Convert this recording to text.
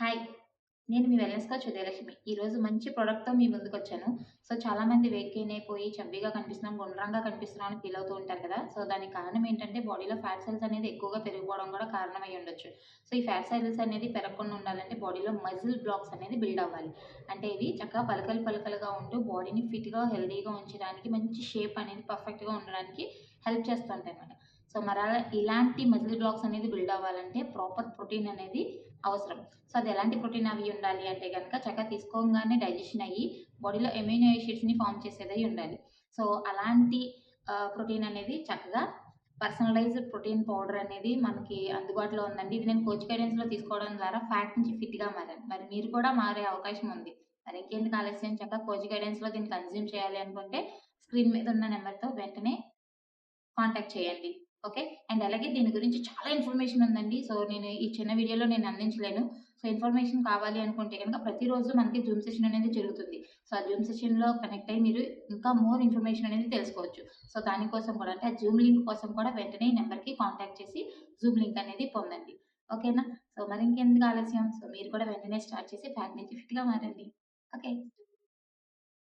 Hi. నేను మీ wellness coach Udayalakshmi. ఈరోజు మంచి ప్రోడక్ట్తో మీ ముందుకొచ్చాను. సో, చాలామంది వెయిట్ గెయిన్ అయిపోయి చబ్బీగా కనిపిస్తున్నాం, గుండ్రంగా కనిపిస్తున్నాం అని ఫీల్ అవుతూ ఉంటారు కదా! సో, దానికి కారణం ఏంటంటే బాడీలో ఫ్యాట్ సెల్స్ అనేది ఎక్కువగా పెరిగిపోవడం కూడా కారణం అయ్యి ఉండొచ్చు. సో, ఈ ఫ్యాట్ సెల్స్ అనేది పెరగకుండా ఉండాలంటే బాడీలో మజిల్ బ్లాక్స్ అనేది బిల్డ్ అవ్వాలి. అంటే ఇవి చక్కగా పలకలు పలకలుగా ఉంటూ బాడీని ఫిట్‌గా, హెల్దీగా ఉంచడానికి మంచి షేప్ అనేది పర్ఫెక్ట్‌గా ఉండడానికి హెల్ప్ చేస్తుంటాయి అన్నమాట సో, మరలా ఇలాంటి మజిల్ బ్లాక్స్ అనేది బిల్డ్ అవ్వాలంటే ప్రాపర్ ప్రోటీన్ అనేది అవసరం. సో, అది ఎలాంటి ప్రోటీన్ అవి ఉండాలి అంటే కనుక చక్కగా తీసుకోగానే డైజెషన్ అయ్యి బాడీలో ఎమినో యాసిడ్స్‌ని ఫామ్ చేసేదై ఉండాలి. సో, అలాంటి ప్రోటీన్ అనేది చక్కగా పర్సనలైజ్డ్ ప్రోటీన్ పౌడర్ అనేది మనకి అందుబాటులో ఉందండి. ఇది నేను కోచ్ గైడెన్స్‌లో తీసుకోవడం ద్వారా ఫ్యాట్ నుంచి ఫిట్‌గా మారాను. మరి మీరు కూడా మారే అవకాశం ఉంది. మరి ఇంకెందుకు ఆలస్యం చక్కగా కోచ్ గైడెన్స్‌లో దీన్ని కన్జ్యూమ్ చేయాలి అనుకుంటే స్క్రీన్ మీద ఉన్న నెంబర్తో వెంటనే కాంటాక్ట్ చేయండి. ఓకే. అండ్ అలాగే దీని గురించి చాలా ఇన్ఫర్మేషన్ ఉందండి. సో, నేను ఈ చిన్న వీడియోలో నేను అందించలేను. సో, ఇన్ఫర్మేషన్ కావాలి అనుకుంటే కనుక ప్రతిరోజు మనకి జూమ్ సెషన్ అనేది జరుగుతుంది. సో, ఆ జూమ్ సెషన్‌లో కనెక్ట్ అయ్యి మీరు ఇంకా మోర్ ఇన్ఫర్మేషన్ అనేది తెలుసుకోవచ్చు. సో, దానికోసం కూడా అంటే ఆ జూమ్ లింక్ కోసం కూడా వెంటనే ఈ నెంబర్కి కాంటాక్ట్ చేసి జూమ్ లింక్ అనేది పొందండి. ఓకేనా? సో, మరి ఇంకెందుకు ఆలస్యం? సో, మీరు కూడా వెంటనే స్టార్ట్ చేసి ఫ్యాట్ నుంచి ఫిట్‌గా మారండి. ఓకే.